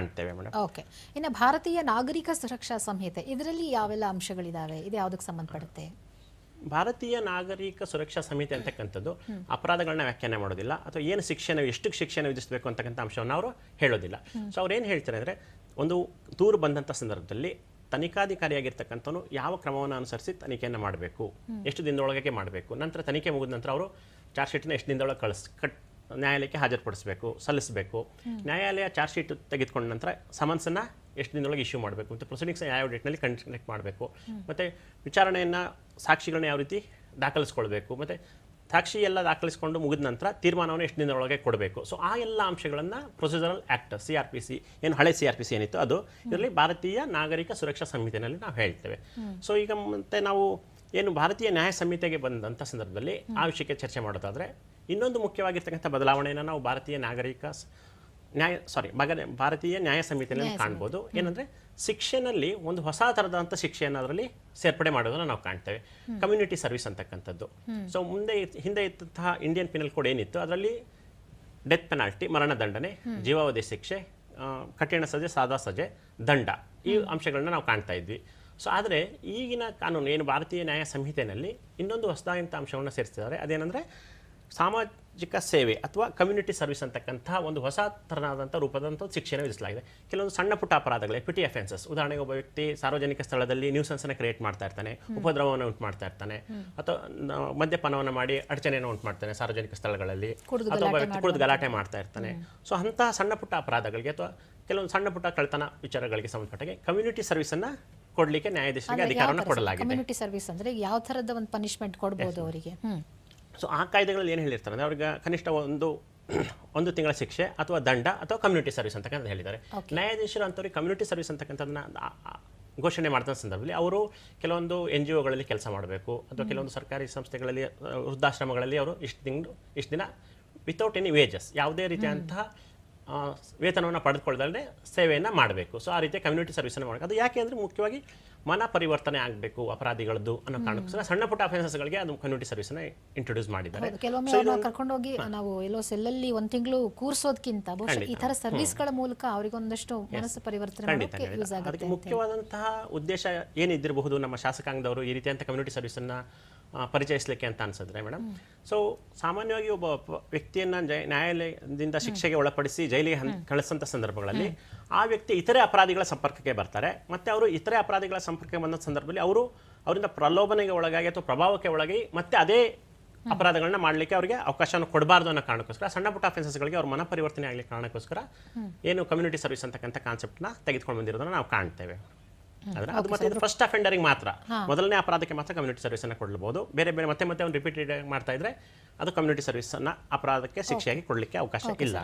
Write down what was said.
ಕಾಣ್ತೇವೆ madam. Okay. ಇನ್ನು ಭಾರತೀಯ ನಾಗರಿಕ ಸುರಕ್ಷಾ ಸಂಹಿತೆ ಇದರಲ್ಲಿ ಯಾವೆಲ್ಲ ಅಂಶಗಳಿದಾವೆ? ಇದು ಯಾವುದಕ್ಕೆ ಸಂಬಂಧಪಡುತ್ತೆ? ಭಾರತೀಯ ನಾಗರಿಕ ಸುರಕ್ಷಾ ಸಮಿತಿ ಅಂತಕ್ಕಂಥದ್ದು ಅಪರಾಧಗಳನ್ನ ವ್ಯಾಖ್ಯಾನ ಮಾಡೋದಿಲ್ಲ. ಅಥವಾ ಏನು ಶಿಕ್ಷಣ ಎಷ್ಟು ಶಿಕ್ಷಣ ವಿಧಿಸಬೇಕು ಅಂತಕ್ಕಂಥ ಅಂಶವನ್ನು ಅವರು ಹೇಳೋದಿಲ್ಲ. ಸೊ ಅವ್ರು ಏನು ಹೇಳ್ತಾರೆ ಅಂದರೆ ಒಂದು ದೂರು ಬಂದಂಥ ಸಂದರ್ಭದಲ್ಲಿ ತನಿಖಾಧಿಕಾರಿಯಾಗಿರ್ತಕ್ಕಂಥವನು ಯಾವ ಕ್ರಮವನ್ನು ಅನುಸರಿಸಿ ತನಿಖೆಯನ್ನು ಮಾಡಬೇಕು? ಎಷ್ಟು ದಿನದೊಳಗೆ ಮಾಡಬೇಕು? ನಂತರ ತನಿಖೆ ಮುಗಿದ ನಂತರ ಅವರು ಚಾರ್ಜ್ ಶೀಟ್ನ ಎಷ್ಟು ದಿನದೊಳಗೆ ಕಳಿಸ್ ಕಟ್ ನ್ಯಾಯಾಲಯಕ್ಕೆ ಹಾಜರುಪಡಿಸಬೇಕು ಸಲ್ಲಿಸಬೇಕು. ನ್ಯಾಯಾಲಯ ಚಾರ್ಜ್ ಶೀಟ್ ತೆಗೆದುಕೊಂಡ ನಂತರ ಸಮನ್ಸನ್ನು ಎಷ್ಟು ದಿನದೊಳಗೆ ಇಶ್ಯೂ ಮಾಡಬೇಕು ಮತ್ತು ಪ್ರೊಸೀಡಿಂಗ್ಸ್ ಯಾವ ಡೇಟ್ನಲ್ಲಿ ಕಂಡಕ್ಟ್ ಮಾಡಬೇಕು. ಮತ್ತು ವಿಚಾರಣೆಯನ್ನು ಸಾಕ್ಷಿಗಳನ್ನ ಯಾವ ರೀತಿ ದಾಖಲಿಸ್ಕೊಳ್ಬೇಕು ಮತ್ತು ಸಾಕ್ಷಿ ಎಲ್ಲ ದಾಖಲಿಸ್ಕೊಂಡು ಮುಗಿದ ನಂತರ ತೀರ್ಮಾನವನ್ನು ಎಷ್ಟು ದಿನದೊಳಗೆ ಕೊಡಬೇಕು. ಸೊ ಆ ಎಲ್ಲ ಅಂಶಗಳನ್ನು procedural act C R P C ಏನು ಹಳೆ ಸಿ ಆರ್ ಪಿ ಸಿ ಏನಿತ್ತು ಅದು ಇದರಲ್ಲಿ ಭಾರತೀಯ ನಾಗರಿಕ ಸುರಕ್ಷಾ ಸಂಹಿತೆಯಲ್ಲಿ ನಾವು ಹೇಳ್ತೇವೆ. ಸೊ ಈಗ ಮತ್ತೆ ನಾವು ಏನು ಭಾರತೀಯ ನ್ಯಾಯ ಸಂಹಿತೆಗೆ ಬಂದಂಥ ಸಂದರ್ಭದಲ್ಲಿ ಆ ವಿಷಯಕ್ಕೆ ಚರ್ಚೆ ಮಾಡೋದಾದರೆ ಇನ್ನೊಂದು ಮುಖ್ಯವಾಗಿರ್ತಕ್ಕಂಥ ಬದಲಾವಣೆಯನ್ನು ನಾವು ಭಾರತೀಯ ನಾಗರಿಕ ನ್ಯಾಯ ಸಾರಿ ಭಾರತೀಯ ನ್ಯಾಯ ಸಂಹಿತೆಯಲ್ಲಿ ಕಾಣ್ಬೋದು. ಏನಂದ್ರೆ ಶಿಕ್ಷೆನಲ್ಲಿ ಒಂದು ಹೊಸ ಥರದಂಥ ಶಿಕ್ಷೆಯನ್ನು ಅದರಲ್ಲಿ ಸೇರ್ಪಡೆ ಮಾಡೋದನ್ನ ನಾವು ಕಾಣ್ತೇವೆ. ಕಮ್ಯುನಿಟಿ ಸರ್ವಿಸ್ ಅಂತಕ್ಕಂಥದ್ದು. ಸೊ ಮುಂದೆ ಹಿಂದೆ ಇದ್ದಂತಹ ಇಂಡಿಯನ್ ಪಿನಲ್ ಕೋಡ್ ಏನಿತ್ತು ಅದರಲ್ಲಿ ಡೆತ್ ಪೆನಾಲ್ಟಿ ಮರಣದಂಡನೆ ಜೀವಾವಧಿ ಶಿಕ್ಷೆ ಕಠಿಣ ಸಜೆ ಸಾದಾ ಸಜೆ ದಂಡ ಈ ಅಂಶಗಳನ್ನ ನಾವು ಕಾಣ್ತಾ ಇದ್ವಿ. ಸೊ ಆದರೆ ಈಗಿನ ಕಾನೂನು ಏನು ಭಾರತೀಯ ನ್ಯಾಯ ಸಂಹಿತೆಯಲ್ಲಿ ಇನ್ನೊಂದು ಹೊಸದಾದಂಥ ಅಂಶವನ್ನು ಸೇರಿಸಿದ್ದಾರೆ ಅದೇನೆಂದರೆ ಸಾಮಾಜಿಕ ಸೇವೆ ಅಥವಾ ಕಮ್ಯುನಿಟಿ ಸರ್ವಿಸ್ ಅಂತಕ್ಕಂಥ ಒಂದು ಹೊಸ ಥರನಾದಂಥ ರೂಪದಂಥ ಶಿಕ್ಷೆಯನ್ನು ವಿಧಿಸಲಾಗಿದೆ. ಕೆಲವೊಂದು ಸಣ್ಣ ಪುಟ್ಟ ಅಪರಾಧಗಳೇ ಪಿಟಿ ಅಫೆನ್ಸಸ್ ಉದಾಹರಣೆಗೆ ಒಬ್ಬ ವ್ಯಕ್ತಿ ಸಾರ್ವಜನಿಕ ಸ್ಥಳದಲ್ಲಿ ನ್ಯೂಸನ್ಸನ್ನು ಕ್ರಿಯೇಟ್ ಮಾಡ್ತಾ ಇರ್ತಾನೆ ಉಪದ್ರವವನ್ನು ಉಂಟು ಮಾಡ್ತಾ ಇರ್ತಾನೆ ಅಥವಾ ಮದ್ಯಪಾನವನ್ನು ಮಾಡಿ ಅಡಚಣೆಯನ್ನು ಉಂಟು ಮಾಡ್ತಾನೆ ಸಾರ್ವಜನಿಕ ಸ್ಥಳಗಳಲ್ಲಿ ಅಥವಾ ಒಬ್ಬ ವ್ಯಕ್ತಿ ಕುಡಿದು ಗಲಾಟೆ ಮಾಡ್ತಾ ಇರ್ತಾನೆ. ಸೊ ಅಂತಹ ಸಣ್ಣ ಪುಟ್ಟ ಅಪರಾಧಗಳಿಗೆ ಅಥವಾ ಕೆಲವೊಂದು ಸಣ್ಣ ಪುಟ್ಟ ಕಳ್ತನ ವಿಚಾರಗಳಿಗೆ ಸಂಬಂಧಪಟ್ಟಾಗೆ ಕಮ್ಯುನಿಟಿ ಸರ್ವಿಸನ್ನು ಕೊಡಲಿಕ್ಕೆ ನ್ಯಾಯಾಧೀಶರಿಗೆ ಅಧಿಕಾರವನ್ನು ಕೊಡಲಾಗಿದೆ. ಕಮ್ಯುನಿಟಿ ಸರ್ವಿಸ್ ಅಂದ್ರೆ ಯಾವ ತರದ ಒಂದು ಪನಿಷ್ಮೆಂಟ್ ಕೊಡ್ಬೋದು ಅವರಿಗೆ? ಸೊ ಆ ಕಾಯ್ದೆಗಳಲ್ಲಿ ಏನು ಹೇಳಿರ್ತಾರೆ ಅಂದರೆ ಅವ್ರಿಗೆ ಕನಿಷ್ಠ ಒಂದು ಒಂದು ತಿಂಗಳ ಶಿಕ್ಷೆ ಅಥವಾ ದಂಡ ಅಥವಾ ಕಮ್ಯುನಿಟಿ ಸರ್ವಿಸ್ ಅಂತಕ್ಕಂಥ ಹೇಳಿದ್ದಾರೆ. ನ್ಯಾಯಾಧೀಶರು ಅಂಥವ್ರಿಗೆ ಕಮ್ಯುನಿಟಿ ಸರ್ವಿಸ್ ಅಂತಕ್ಕಂಥದ್ದನ್ನ ಘೋಷಣೆ ಮಾಡಿದ ಸಂದರ್ಭದಲ್ಲಿ ಅವರು ಕೆಲವೊಂದು ಎನ್ ಜಿ ಒಗಳಲ್ಲಿ ಕೆಲಸ ಮಾಡಬೇಕು ಅಥವಾ ಕೆಲವೊಂದು ಸರ್ಕಾರಿ ಸಂಸ್ಥೆಗಳಲ್ಲಿ ವೃದ್ಧಾಶ್ರಮಗಳಲ್ಲಿ ಅವರು ಇಷ್ಟು ತಿಂಗಳು ಇಷ್ಟು ದಿನ ವಿತೌಟ್ ಎನಿ ವೇಜಸ್ ಯಾವುದೇ ರೀತಿಯಂತಹ ಆ, ವೇತನವನ್ನು ಪಡೆದುಕೊಳ್ಳದಲ್ಲದೆ ಸೇವೆಯನ್ನು ಮಾಡಬೇಕು. ಸೊ ಆ ರೀತಿಯ ಕಮ್ಯುನಿಟಿ ಸರ್ವಿಸನ್ನು ಮಾಡಬೇಕು. ಅದು ಯಾಕೆ ಅಂದರೆ ಮುಖ್ಯವಾಗಿ ಮನ ಪರಿವರ್ತನೆ ಆಗಬೇಕು ಅಪರಾಧಿಗಳದ್ದು ಅನ್ನೋ ಕಾರಣಕ್ಕೋಸ್ಕರ ಸಣ್ಣ ಪುಟ್ಟ ಅಫೆನ್ಸಸ್ಗಳಿಗೆ ಅದು ಕಮ್ಯುನಿಟಿ ಸರ್ವಿಸನ್ನ ಇಂಟ್ರೊಡ್ಯೂಸ್ ಮಾಡಿದ್ದಾರೆ. ಕೆಲವೊಮ್ಮೆ ಕರ್ಕೊಂಡೋಗಿ ನಾವು ಎಲ್ಲೋ ಸೆಲ್ಲಲ್ಲಿ ಒಂದು ತಿಂಗಳು ಕೂರಿಸೋದಕ್ಕಿಂತ ಈ ತರ ಸರ್ವಿಸ್ಗಳ ಮೂಲಕ ಅವರಿಗೆ ಒಂದಷ್ಟು ಮನಸ್ಸು ಪರಿವರ್ತನೆ ಅದಕ್ಕೆ ಮುಖ್ಯವಾದಂತಹ ಉದ್ದೇಶ ಏನಿದ್ದಿರಬಹುದು ನಮ್ಮ ಶಾಸಕಾಂಗದವರು ಈ ರೀತಿಯಂಥ ಕಮ್ಯುನಿಟಿ ಸರ್ವಿಸನ್ನು ಪರಿಚಯಿಸಲಿಕ್ಕೆ ಅಂತ ಅನ್ಸಿದ್ರೆ ಮೇಡಮ್. ಸೊ ಸಾಮಾನ್ಯವಾಗಿ ಒಬ್ಬ ವ್ಯಕ್ತಿಯನ್ನ ನ್ಯಾಯಾಲಯದಿಂದ ಶಿಕ್ಷೆಗೆ ಒಳಪಡಿಸಿ ಜೈಲಿಗೆ ಕಳಿಸಂತ ಸಂದರ್ಭಗಳಲ್ಲಿ ಆ ವ್ಯಕ್ತಿ ಇತರೆ ಅಪರಾಧಿಗಳ ಸಂಪರ್ಕಕ್ಕೆ ಬರ್ತಾರೆ. ಮತ್ತೆ ಅವರು ಇತರೆ ಅಪರಾಧಿಗಳ ಸಂಪರ್ಕಕ್ಕೆ ಬಂದ ಸಂದರ್ಭದಲ್ಲಿ ಅವರು ಅವರಿಂದ ಪ್ರಲೋಭನೆಗೆ ಒಳಗಾಗಿ ಅಥವಾ ಪ್ರಭಾವಕ್ಕೆ ಒಳಗಾಗಿ ಮತ್ತೆ ಅದೇ ಅಪರಾಧಗಳನ್ನ ಮಾಡಲಿಕ್ಕೆ ಅವರಿಗೆ ಅವಕಾಶವನ್ನು ಕೊಡಬಾರ್ದು ಅನ್ನೋ ಕಾರಣಕ್ಕೋಸ್ಕರ ಸಣ್ಣ ಪುಟ್ಟ ಅಫೆನ್ಸಸ್ಗಳಿಗೆ ಅವ್ರ ಮನ ಪರಿವರ್ತನೆ ಆಗಲಿಕ್ಕೆ ಕಾರಣಕ್ಕೋಸ್ಕರ ಏನು ಕಮ್ಯುನಿಟಿ ಸರ್ವಿಸ್ ಅಂತಕ್ಕಂಥ ಕಾನ್ಸೆಪ್ಟ್ನ ತೆಗೆದುಕೊಂಡು ಬಂದಿರೋದನ್ನ ನಾವು ಕಾಣ್ತೇವೆ. ಆದ್ರೆ ಅದು ಮತ್ತೆ ಫಸ್ಟ್ ಅಫೆಂಡರಿಗೆ ಮಾತ್ರ. ಮೊದಲನೇ ಅಪರಾಧಕ್ಕೆ ಮಾತ್ರ ಕಮ್ಯುನಿಟಿ ಸರ್ವಿಸ್ ಅನ್ನ ಕೊಡಬಹುದು ಬೇರೆ ಬೇರೆ ಮತ್ತೆ ಮತ್ತೆ ಒಂದು ರಿಪೀಟೆಡ್ ಮಾಡ್ತಾ ಇದ್ರೆ ಅದು ಕಮ್ಯುನಿಟಿ ಸರ್ವಿಸ್ ಅನ್ನ ಅಪರಾಧಕ್ಕೆ ಶಿಕ್ಷೆಯಾಗಿ ಕೊಡಲಿಕ್ಕೆ ಅವಕಾಶ ಇಲ್ಲ